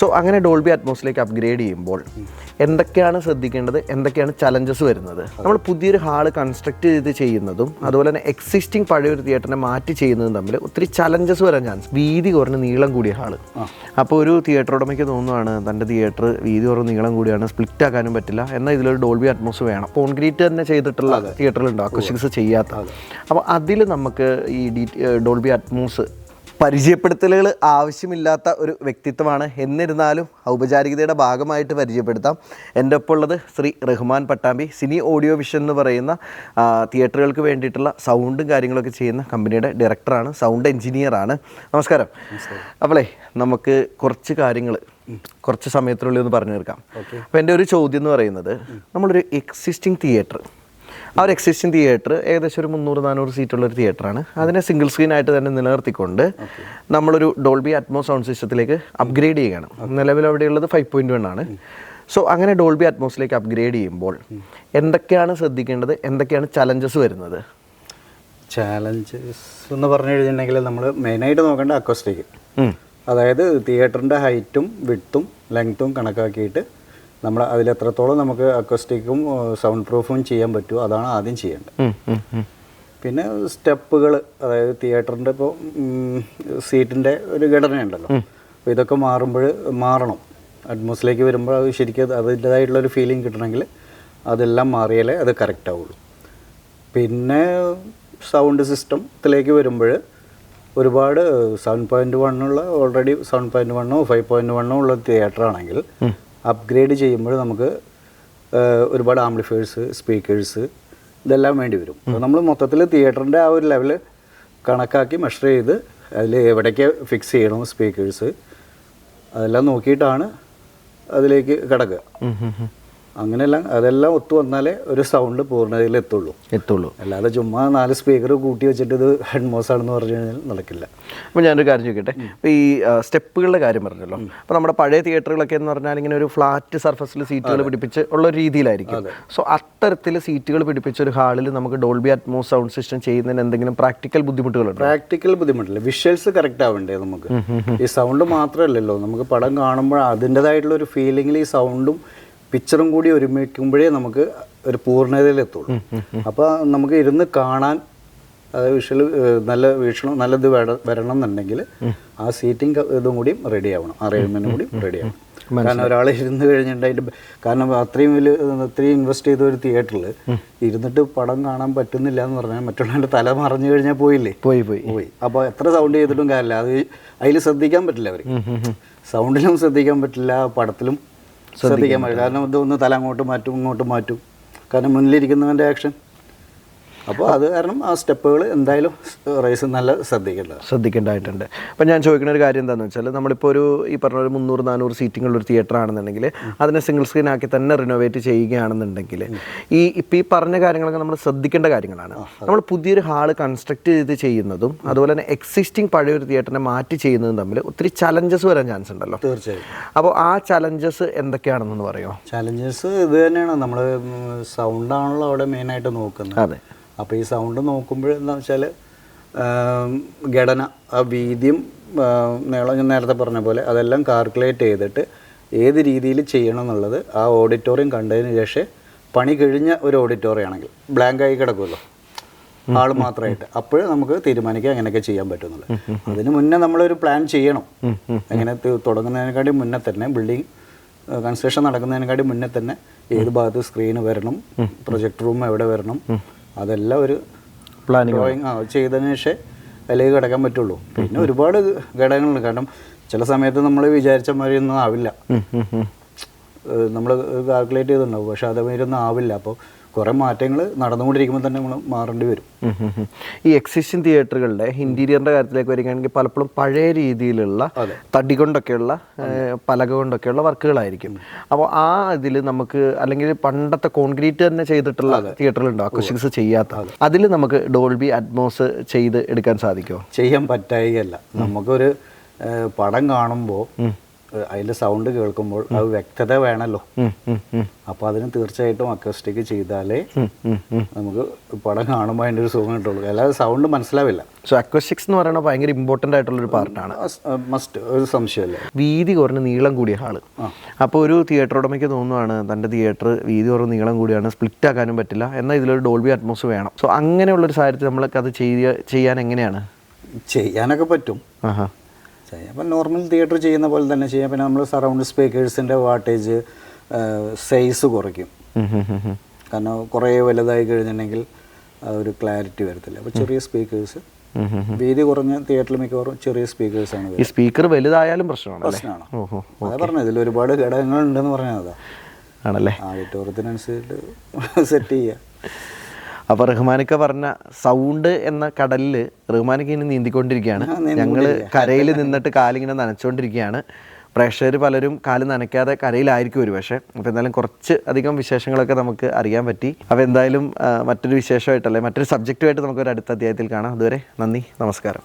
So അങ്ങനെ Dolby അറ്റ്മോസിലേക്ക് upgrade ചെയ്യുമ്പോൾ എന്തൊക്കെയാണ് ശ്രദ്ധിക്കേണ്ടത്? എന്തൊക്കെയാണ് ചലഞ്ചസ് വരുന്നത്? നമ്മൾ പുതിയൊരു ഹാൾ കൺസ്ട്രക്ട് ചെയ്ത് ചെയ്യുന്നതും അതുപോലെ തന്നെ എക്സിസ്റ്റിംഗ് പഴയൊരു തിയേറ്ററിനെ മാറ്റി ചെയ്യുന്നതും തമ്മിൽ ഒത്തിരി ചലഞ്ചസ് വരാൻ ചാൻസ് വീതി കുറഞ്ഞ നീളം കൂടിയ ഹാൾ. അപ്പോൾ ഒരു തിയേറ്റർ ഉടമയ്ക്ക് തോന്നുവാണ് തന്റെ തിയേറ്റർ വീതി കുറഞ്ഞ് നീളം കൂടിയാണ് സ്പ്ലിറ്റ് ആക്കാനും പറ്റില്ല എന്നാൽ ഇതിലൊരു ഡോൾബി അറ്റ്മോസ് വേണം. കോൺക്രീറ്റ് തന്നെ ചെയ്തിട്ടുള്ള തിയേറ്ററുകളുണ്ട് അക്വസ്റ്റിക്സ് ചെയ്യാത്ത. അപ്പോൾ അതിൽ നമുക്ക് ഈ ഡി ഡോൾബി അറ്റ്മോസ് പരിചയപ്പെടുത്തലുകൾ ആവശ്യമില്ലാത്ത ഒരു വ്യക്തിത്വമാണ്. എന്നിരുന്നാലും ഔപചാരികതയുടെ ഭാഗമായിട്ട് പരിചയപ്പെടുത്താം. എന്റെ ഒപ്പം ഉള്ളത് Shri Rahman Pattambi cine audio vision എന്ന് പറയുന്ന തിയേറ്ററുകൾക്ക് വേണ്ടിയിട്ടുള്ള സൗണ്ടും കാര്യങ്ങളൊക്കെ ചെയ്യുന്ന കമ്പനിയുടെ ഡയറക്ടറാണ് സൗണ്ട് എൻജിനീയറാണ് നമസ്കാരം. അപ്പോളേ നമുക്ക് കുറച്ച് കാര്യങ്ങൾ കുറച്ച് സമയത്തിനുള്ളിൽ ഒന്ന് പറഞ്ഞു തീർക്കാം. അപ്പോൾ എന്റെ ഒരു ചോദ്യം എന്ന് പറയുന്നത് നമ്മളൊരു എക്സിസ്റ്റിംഗ് തിയേറ്റർ ആ ഒരു എക്സിസ്റ്റിംഗ് തിയേറ്റർ ഏകദേശം ഒരു മുന്നൂറ് നാനൂറ് സീറ്റുള്ള ഒരു തിയേറ്ററാണ് അതിനെ സിംഗിൾ സ്ക്രീൻ ആയിട്ട് തന്നെ നിലനിർത്തിക്കൊണ്ട് നമ്മളൊരു ഡോൾബി അറ്റ്മോ സൗണ്ട് സിസ്റ്റത്തിലേക്ക് അപ്ഗ്രേഡ് ചെയ്യുകയാണ്. നിലവിൽ അവിടെയുള്ളത് ഫൈവ് പോയിന്റ് വൺ ആണ്. സോ അങ്ങനെ ഡോൾബി അറ്റ്മോസിലേക്ക് അപ്ഗ്രേഡ് ചെയ്യുമ്പോൾ എന്തൊക്കെയാണ് ശ്രദ്ധിക്കേണ്ടത്? എന്തൊക്കെയാണ് ചലഞ്ചസ് വരുന്നത്? ചാലഞ്ചസ് എന്ന് പറഞ്ഞു കഴിഞ്ഞിട്ടുണ്ടെങ്കിൽ നമ്മൾ മെയിനായിട്ട് നോക്കേണ്ട അക്കോസ്റ്റിക്. അതായത് തിയേറ്ററിന്റെ ഹൈറ്റും വിട്ടും ലെങ്ത്തും കണക്കാക്കിയിട്ട് നമ്മൾ അതിൽ എത്രത്തോളം നമുക്ക് അക്വസ്റ്റിക്കും സൗണ്ട് പ്രൂഫും ചെയ്യാൻ പറ്റുമോ അതാണ് ആദ്യം ചെയ്യേണ്ടത്. പിന്നെ സ്റ്റെപ്പുകൾ അതായത് തിയേറ്ററിന്റെ ഇപ്പോൾ സീറ്റിന്റെ ഒരു ഘടനയുണ്ടല്ലോ. അപ്പോൾ ഇതൊക്കെ മാറുമ്പോൾ മാറണം. അറ്റ്മോസിലേക്ക് വരുമ്പോൾ അത് ശരിക്കും അത് അതിന്റെതായിട്ടുള്ള ഒരു ഫീലിംഗ് കിട്ടണമെങ്കിൽ അതെല്ലാം മാറിയാലേ അത് കറക്റ്റ് ആവുള്ളൂ. പിന്നെ സൗണ്ട് സിസ്റ്റത്തിലേക്ക് വരുമ്പോൾ ഒരുപാട് സെവൻ പോയിന്റ് വണ്ണുള്ള ഓൾറെഡി സെവൻ പോയിന്റ് വണ്ണോ ഫൈവ് പോയിന്റ് വണ്ണോ ഉള്ള തിയേറ്റർ ആണെങ്കിൽ അപ്ഗ്രേഡ് ചെയ്യുമ്പോൾ നമുക്ക് ഒരുപാട് ആംപ്ലിഫയേഴ്സ് സ്പീക്കേഴ്സ് ഇതെല്ലാം വേണ്ടി വരും. അപ്പോൾ നമ്മൾ മൊത്തത്തിൽ തിയേറ്ററിന്റെ ആ ഒരു ലെവൽ കണക്കാക്കി മെഷർ ചെയ്ത് അതിൽ എവിടേക്ക് ഫിക്സ് ചെയ്യണം സ്പീക്കേഴ്സ് അതെല്ലാം നോക്കിയിട്ടാണ് അതിലേക്ക് കിടക്കുക. അങ്ങനെയെല്ലാം അതെല്ലാം ഒത്തു വന്നാലേ ഒരു സൗണ്ട് പൂർണതയിൽ എത്തുള്ളൂ. എത്തുള്ളൂ. അല്ലാതെ ചുമ്മാ നാല് സ്പീക്കർ കൂട്ടി വെച്ചിട്ട് ഇത് ഹെഡ്മോസ് ആണെന്ന് പറഞ്ഞു കഴിഞ്ഞാൽ നടക്കില്ല. അപ്പോൾ ഞാനൊരു കാര്യം ചോദിക്കട്ടെ? അപ്പോൾ ഈ സ്റ്റെപ്പുകളുടെ കാര്യം പറഞ്ഞല്ലോ. അപ്പോൾ നമ്മുടെ പഴയ തിയേറ്ററുകളൊക്കെ എന്ന് പറഞ്ഞാൽ ഇങ്ങനെ ഒരു ഫ്ലാറ്റ് സർഫസിൽ സീറ്റുകൾ പിടിപ്പിച്ച് ഉള്ള ഒരു രീതിയിലായിരിക്കും. സോ അത്തരത്തിൽ സീറ്റുകൾ പിടിപ്പിച്ച ഒരു ഹാളിൽ നമുക്ക് ഡോൾബി അറ്റ്മോസ് സൗണ്ട് സിസ്റ്റം ചെയ്യുന്നതിന് എന്തെങ്കിലും പ്രാക്ടിക്കൽ ബുദ്ധിമുട്ടുകളുണ്ട്? പ്രാക്ടിക്കൽ ബുദ്ധിമുട്ടില്ല. വിഷ്വൽസ് കറക്റ്റ് ആവണ്ടേ നമുക്ക്? ഈ സൗണ്ട് മാത്രമല്ലല്ലോ. നമുക്ക് പടം കാണുമ്പോൾ അതിന്റെതായിട്ടുള്ള ഒരു ഫീലിംഗിൽ ഈ സൗണ്ടും പിക്ചറും കൂടി ഒരുമിക്കുമ്പോഴേ നമുക്ക് ഒരു പൂർണതയിലെത്തുള്ളൂ. അപ്പോൾ നമുക്ക് ഇരുന്ന് കാണാൻ അതായത് വിഷ്വൽ നല്ല വീക്ഷണം നല്ലത് വരണം എന്നുണ്ടെങ്കിൽ ആ സീറ്റിംഗ് ഇതും കൂടിയും റെഡി ആവണം. അറേഞ്ച്മെന്റും കൂടി റെഡി ആവണം. കാരണം ഒരാൾ ഇരുന്ന് കഴിഞ്ഞിട്ട് അതിന്റെ കാരണം അത്രയും വലിയ അത്രയും ഇൻവെസ്റ്റ് ചെയ്ത ഒരു തിയേറ്ററിൽ ഇരുന്നിട്ട് പടം കാണാൻ പറ്റുന്നില്ല എന്ന് പറഞ്ഞാൽ മറ്റുള്ളവരുടെ തല മറഞ്ഞു കഴിഞ്ഞാൽ പോയില്ലേ? പോയി പോയി. പോയി. അപ്പോൾ എത്ര സൗണ്ട് ചെയ്തിട്ടും കാര്യമില്ല. അത് അതിൽ ശ്രദ്ധിക്കാൻ പറ്റില്ല അവർ സൗണ്ടിലും ശ്രദ്ധിക്കാൻ പറ്റില്ല പടത്തിലും ശ്രദ്ധിക്കാൻ പറ്റും. കാരണം ഇതൊന്ന് തല അങ്ങോട്ട് മാറ്റും ഇങ്ങോട്ട് മാറ്റും. കാരണം മുന്നിലിരിക്കുന്നവന്റെ ആക്ഷൻ അപ്പോൾ അത് കാരണം ആ സ്റ്റെപ്പുകൾ എന്തായാലും റേസ് നല്ല ശ്രദ്ധിക്കേണ്ടത് ശ്രദ്ധിക്കേണ്ടതായിട്ടുണ്ട്. അപ്പം ഞാൻ ചോദിക്കുന്ന ഒരു കാര്യം എന്താണെന്ന് വെച്ചാൽ നമ്മളിപ്പോൾ ഒരു ഈ പറഞ്ഞ ഒരു മുന്നൂറ് നാനൂറ് സീറ്റിങ്ങുള്ള ഒരു തിയേറ്റർ ആണെന്നുണ്ടെങ്കിൽ അതിനെ സിംഗിൾ സ്ക്രീൻ ആക്കി തന്നെ റിനോവേറ്റ് ചെയ്യുകയാണെന്നുണ്ടെങ്കിൽ ഈ ഇപ്പം ഈ പറഞ്ഞ കാര്യങ്ങളൊക്കെ നമ്മൾ ശ്രദ്ധിക്കേണ്ട കാര്യങ്ങളാണ്. നമ്മൾ പുതിയൊരു ഹാൾ കൺസ്ട്രക്ട് ചെയ്ത് ചെയ്യുന്നതും അതുപോലെ തന്നെ എക്സിസ്റ്റിംഗ് പഴയൊരു തിയേറ്ററിനെ മാറ്റി ചെയ്യുന്നതും തമ്മിൽ ഒത്തിരി ചലഞ്ചസ് വരാൻ ചാൻസ് ഉണ്ടല്ലോ. തീർച്ചയായും. അപ്പോൾ ആ ചലഞ്ചസ് എന്തൊക്കെയാണെന്നൊന്ന് പറയുമോ ചലഞ്ചസ് ഇത് തന്നെയാണ്. നമ്മൾ സൗണ്ടാണല്ലോ അവിടെ മെയിനായിട്ട് നോക്കുന്നത്. അതെ. അപ്പോൾ ഈ സൗണ്ട് നോക്കുമ്പോൾ എന്താ വെച്ചാൽ ഘടന ആ വീതിയും നീളം ഞാൻ നേരത്തെ പറഞ്ഞ പോലെ അതെല്ലാം കാൽക്കുലേറ്റ് ചെയ്തിട്ട് ഏത് രീതിയിൽ ചെയ്യണം എന്നുള്ളത് ആ ഓഡിറ്റോറിയം കണ്ടതിന് ശേഷം പണി കഴിഞ്ഞ ഒരു ഓഡിറ്റോറിയം ആണെങ്കിൽ ബ്ലാങ്ക് ആയി കിടക്കുമല്ലോ. ആൾ മാത്രമായിട്ട്. അപ്പോഴും നമുക്ക് തീരുമാനിക്കാം അങ്ങനെയൊക്കെ ചെയ്യാൻ പറ്റുന്നുള്ളൂ അതിന് മുന്നേ നമ്മളൊരു പ്ലാൻ ചെയ്യണം. എങ്ങനെ തു- തുടങ്ങുന്നതിനെക്കാട്ടി മുന്നേ തന്നെ ബിൽഡിംഗ് കൺസ്ട്രക്ഷൻ നടക്കുന്നതിനെക്കാട്ടി മുന്നേ തന്നെ ഏത് ഭാഗത്ത് സ്ക്രീന് വരണം പ്രൊജക്ട് റൂം എവിടെ വരണം അതെല്ലാം ഒരു പ്ലാനിങ് ഡ്രോയിങ് ആ ചെയ്തതിന് ശേഷം വിലയിൽ കിടക്കാൻ പറ്റുള്ളൂ. പിന്നെ ഒരുപാട് ഘടകങ്ങളുണ്ട്. കാരണം ചില സമയത്ത് നമ്മൾ വിചാരിച്ച മാതിരി ഒന്നും ആവില്ല. നമ്മൾ കാൽക്കുലേറ്റ് ചെയ്തിട്ടുണ്ടാവും. പക്ഷെ അതേമാതിരി ഒന്നും ആവില്ല. അപ്പോൾ കുറേ മാറ്റങ്ങൾ നടന്നുകൊണ്ടിരിക്കുമ്പോൾ തന്നെ നമ്മൾ മാറേണ്ടി വരും. ഈ എക്സിഷൻ തിയേറ്ററുകളുടെ ഇന്റീരിയറിന്റെ കാര്യത്തിലേക്ക് വരികയാണെങ്കിൽ പലപ്പോഴും പഴയ രീതിയിലുള്ള തടി കൊണ്ടൊക്കെയുള്ള പലക കൊണ്ടൊക്കെയുള്ള വർക്കുകളായിരിക്കും. അപ്പോൾ ആ ഇതിൽ നമുക്ക് അല്ലെങ്കിൽ പണ്ടത്തെ കോൺക്രീറ്റ് തന്നെ ചെയ്തിട്ടുള്ള തിയേറ്ററുകളുണ്ടോ അക്വസ്റ്റിക്സ് ചെയ്യാത്ത. അതിൽ നമുക്ക് ഡോൾബി അറ്റ്മോസ് ചെയ്ത് എടുക്കാൻ സാധിക്കുമോ ചെയ്യാൻ പറ്റായികയല്ല. നമുക്കൊരു പടം കാണുമ്പോൾ അതിന്റെ സൗണ്ട് കേൾക്കുമ്പോൾ അത് വ്യക്തത വേണമല്ലോ അപ്പോൾ അതിന് തീർച്ചയായിട്ടും അക്കോസ്റ്റിക് ചെയ്താലേ. നമുക്ക് പടം കാണുമ്പോൾ അതിന്റെ ഒരു സുഖം കിട്ടുള്ളൂ. അല്ലാതെ സൗണ്ട് മനസ്സിലാവില്ല. സോ അക്വസ്റ്റിക്സ് എന്ന് പറയുന്നത് ഭയങ്കര ഇമ്പോർട്ടന്റ് ആയിട്ടുള്ളൊരു പാർട്ടാണ് മസ്റ്റ് ഒരു സംശയമല്ല. വീതി കുറഞ്ഞ നീളം കൂടിയ ഹാൾ അപ്പോൾ ഒരു തിയേറ്റർ ഉടമയ്ക്ക് തോന്നുവാണ് തന്റെ തിയേറ്റർ വീതി കുറഞ്ഞ നീളം കൂടിയാണ് സ്പ്ലിറ്റ് ആക്കാനും പറ്റില്ല എന്നാൽ ഇതിലൊരു ഡോൾബി അറ്റ്മോസ് വേണം. സോ അങ്ങനെയുള്ളൊരു സാഹചര്യത്തിൽ നമ്മൾക്ക് അത് ചെയ്യ ചെയ്യാൻ എങ്ങനെയാണ്? ചെയ്യാനൊക്കെ പറ്റും. ചെയ്യാം അപ്പം നോർമൽ തിയേറ്റർ ചെയ്യുന്ന പോലെ തന്നെ ചെയ്യാം. പിന്നെ നമ്മൾ സറൗണ്ട് സ്പീക്കേഴ്സിന്റെ വാട്ടേജ് സൈസ് കുറയ്ക്കും. കാരണം കുറേ വലുതായി കഴിഞ്ഞിട്ടുണ്ടെങ്കിൽ ഒരു ക്ലാരിറ്റി വരത്തില്ല. അപ്പോൾ ചെറിയ സ്പീക്കേഴ്സ്. വീതി കുറഞ്ഞ തിയേറ്ററിൽ മിക്കവാറും ചെറിയ സ്പീക്കേഴ്സാണ് ഈ സ്പീക്കർ വലുതായാലും പ്രശ്നമാണ്. പ്രശ്നമാണ് അതാ പറഞ്ഞത്. ഇതിൽ ഒരുപാട് ഘടകങ്ങളുണ്ടെന്ന് പറഞ്ഞാൽ അതാ ആണല്ലേ ആഡിറ്റോറിയത്തിനനുസരിച്ചിട്ട് സെറ്റ് ചെയ്യുക അപ്പോൾ റഹ്മാനൊക്കെ പറഞ്ഞ സൗണ്ട് എന്ന കടലിൽ റഹ്മാനൊക്കെ ഇനി നീന്തിക്കൊണ്ടിരിക്കുകയാണ്. ഞങ്ങൾ കരയിൽ നിന്നിട്ട് കാലിങ്ങനെ നനച്ചുകൊണ്ടിരിക്കുകയാണ് പ്രേക്ഷകർ പലരും കാൽ നനയ്ക്കാതെ കരയിലായിരിക്കും ഒരു പക്ഷേ. അപ്പോൾ എന്തായാലും കുറച്ച് അധികം വിശേഷങ്ങളൊക്കെ നമുക്ക് അറിയാൻ പറ്റി. അപ്പോൾ എന്തായാലും മറ്റൊരു വിശേഷമായിട്ടല്ലേ മറ്റൊരു സബ്ജക്റ്റുമായിട്ട് നമുക്കൊരു അടുത്ത അധ്യായത്തിൽ കാണാം. അതുവരെ നന്ദി നമസ്കാരം.